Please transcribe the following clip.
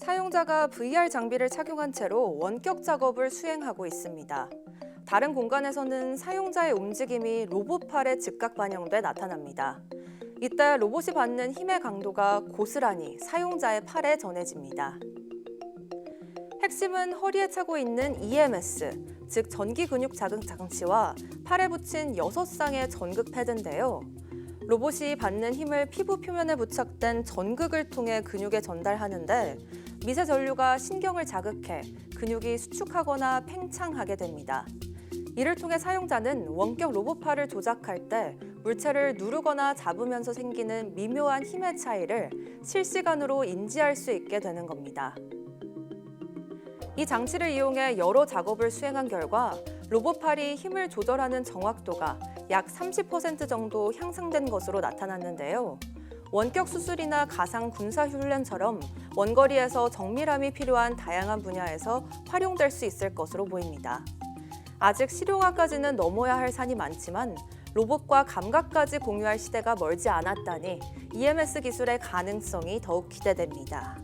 사용자가 VR 장비를 착용한 채로 원격 작업을 수행하고 있습니다. 다른 공간에서는 사용자의 움직임이 로봇 팔에 즉각 반영돼 나타납니다. 이때 로봇이 받는 힘의 강도가 고스란히 사용자의 팔에 전해집니다. 핵심은 허리에 차고 있는 EMS, 즉 전기 근육 자극 장치와 팔에 붙인 6쌍의 전극 패드인데요. 로봇이 받는 힘을 피부 표면에 부착된 전극을 통해 근육에 전달하는데 미세 전류가 신경을 자극해 근육이 수축하거나 팽창하게 됩니다. 이를 통해 사용자는 원격 로봇 팔을 조작할 때 물체를 누르거나 잡으면서 생기는 미묘한 힘의 차이를 실시간으로 인지할 수 있게 되는 겁니다. 이 장치를 이용해 여러 작업을 수행한 결과 로봇팔이 힘을 조절하는 정확도가 약 30% 정도 향상된 것으로 나타났는데요. 원격 수술이나 가상 군사 훈련처럼 원거리에서 정밀함이 필요한 다양한 분야에서 활용될 수 있을 것으로 보입니다. 아직 실용화까지는 넘어야 할 산이 많지만 로봇과 감각까지 공유할 시대가 멀지 않았다니 EMS 기술의 가능성이 더욱 기대됩니다.